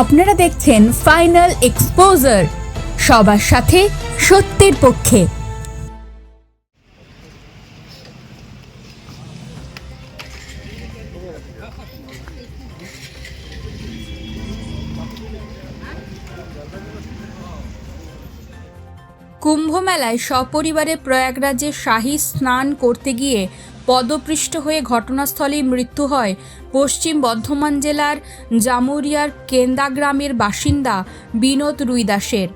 আপনারা দেখছেন final exposure সবার সাথে সত্যের পক্ষে। কুম্ভমেলায় সপরিবারে প্রয়াগরাজে শাহী স্নান করতে গিয়ে পদপৃষ্ঠ হয়ে ঘটনাস্থলেই মৃত্যু হয়। পশ্চিম বর্ধমান জেলার জামুরিয়ার কেন্দা গ্রামের বাসিন্দা বিনোদ রুইদাসের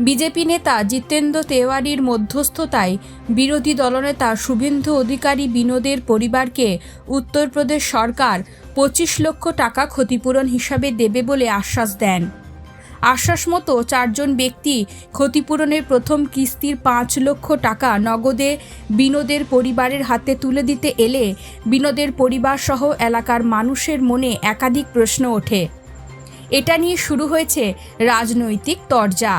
বিজেপি নেতা জিতেন্দ্র তেওয়ারির মধ্যস্থতায় বিরোধী দলনেতা শুভেন্দু অধিকারী বিনোদের পরিবারকে উত্তরপ্রদেশ সরকার পঁচিশ লক্ষ টাকা ক্ষতিপূরণ হিসাবে দেবে বলে আশ্বাস দেন। আশ্বাস মতো চারজন ব্যক্তি ক্ষতিপূরণের প্রথম কিস্তির পাঁচ লক্ষ টাকা নগদে বিনোদের পরিবারের হাতে তুলে দিতে এলে বিনোদের পরিবার সহ এলাকার মানুষের মনে একাধিক প্রশ্ন ওঠে। এটা নিয়ে শুরু হয়েছে রাজনৈতিক তরজা।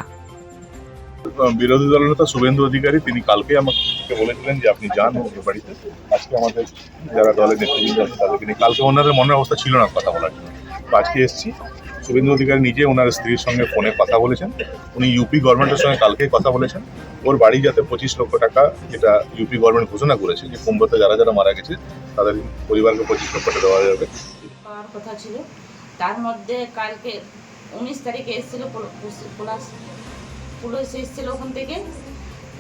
বিরোধী দলনেতা শুভেন্দু অধিকারী, তিনি কালকে আমাকে বলেছিলেন যে আপনি যান ওদের বাড়িতে। আজকে আমাদের যারা দলের নেতৃবৃন্দ আছে, তাদেরকে নিয়ে কালকে ওনাদের মনের অবস্থা ছিল না কথা বলার জন্য। আজকে এসেছি। শুভেন্দু অধিকারী নিজে ওনার স্ত্রীর সঙ্গে ফোনে কথা বলেছেন। উনি ইউপি গভর্নমেন্টের সঙ্গে কালকেই কথা বলেছেন। ওর বাড়ি যাতে পঁচিশ লক্ষ টাকা যেটা ইউপি গভর্নমেন্ট ঘোষণা করেছে যে কুম্ভতে যারা যারা মারা গেছে, তাদের পরিবারকে পঁচিশ লক্ষ টাকা দেওয়া যাবে। কথা ছিল। তার মধ্যে কালকে উনিশ তারিখে এসেছিল পুলিশ পুলিশ এসেছিল ওখান থেকে।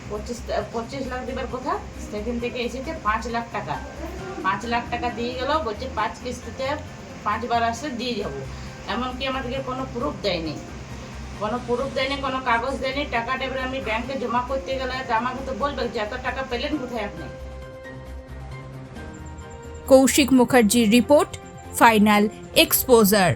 পঁচিশ পঁচিশ লাখ দেবার কথা, সেখান থেকে এসেছে পাঁচ লাখ টাকা। পাঁচ লাখ টাকা দিয়ে গেল, বলছে পাঁচ কিস্তিতে পাঁচবার আসলে দিয়ে যাব। এমনকি আমাদেরকে কোনো প্রুফ দেয়নি। কোনো প্রুফ দেয়নি, কোনো কাগজ দেয়নি টাকাটা এবারে আমি ব্যাংকে জমা করতে গেলে আমাকে তো বলবে যে এত টাকা পেলেন কোথায় আপনি? কৌশিক মুখার্জির রিপোর্ট, ফাইনাল এক্সপোজার।